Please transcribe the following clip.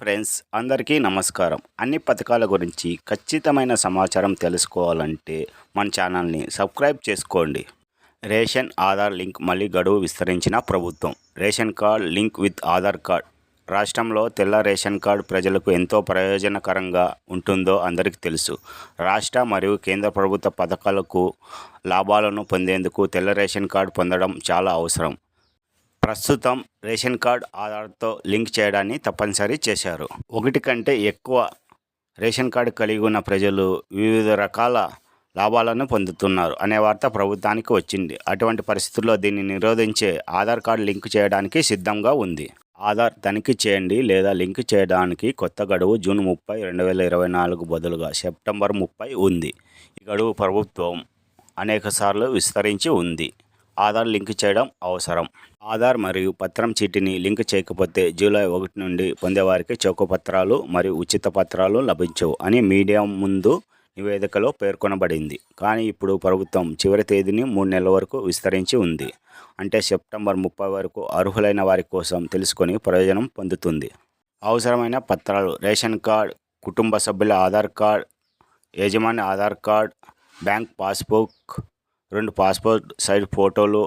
Friends అందరికీ నమస్కారం. అన్ని పథకాల గురించి ఖచ్చితమైన సమాచారం తెలుసుకోవాలంటే మన ఛానల్ని సబ్స్క్రైబ్ చేసుకోండి. రేషన్ ఆధార్ లింక్ మళ్ళీ గడువు విస్తరించిన ప్రభుత్వం. Ration card link with Aadhaar card. రాష్ట్రంలో తెల్ల రేషన్ కార్డు ప్రజలకు ఎంతో ప్రయోజనకరంగా ఉంటుందో అందరికీ తెలుసు. రాష్ట్ర మరియు కేంద్ర ప్రభుత్వ పథకాలకు లాభాలను పొందేందుకు తెల్ల రేషన్ కార్డు పొందడం చాలా అవసరం. ప్రస్తుతం రేషన్ కార్డ్ ఆధార్తో లింక్ చేయడాన్ని తప్పనిసరి చేశారు. ఒకటి కంటే ఎక్కువ రేషన్ కార్డు కలిగి ఉన్న ప్రజలు వివిధ రకాల లాభాలను పొందుతున్నారు అనే వార్త ప్రభుత్వానికి వచ్చింది. అటువంటి పరిస్థితుల్లో దీన్ని నిరోధించే ఆధార్ కార్డు లింక్ చేయడానికి సిద్ధంగా ఉంది. ఆధార్ తనిఖీ చేయండి లేదా లింక్ చేయడానికి కొత్త గడువు జూన్ ముప్పై రెండు వేల ఇరవై నాలుగు బదులుగా సెప్టెంబర్ ముప్పై ఉంది. ఈ గడువు ప్రభుత్వం అనేకసార్లు విస్తరించి ఉంది. ఆధార్ లింక్ చేయడం అవసరం. ఆధార్ మరియు పత్రం చీటిని లింక్ చేయకపోతే జూలై ఒకటి నుండి పొందేవారికి చౌక పత్రాలు మరియు ఉచిత పత్రాలు లభించవు అని మీడియా ముందు నివేదికలో పేర్కొనబడింది. కానీ ఇప్పుడు ప్రభుత్వం చివరి తేదీని మూడు నెలల వరకు విస్తరించి ఉంది. అంటే సెప్టెంబర్ ముప్పై వరకు అర్హులైన వారి కోసం తెలుసుకొని ప్రయోజనం పొందుతుంది. అవసరమైన పత్రాలు రేషన్ కార్డ్ కుటుంబ సభ్యుల ఆధార్ కార్డ్ యజమాని ఆధార్ కార్డ్ బ్యాంక్ పాస్బుక్ రెండు పాస్పోర్ట్ సైజ్ ఫోటోలు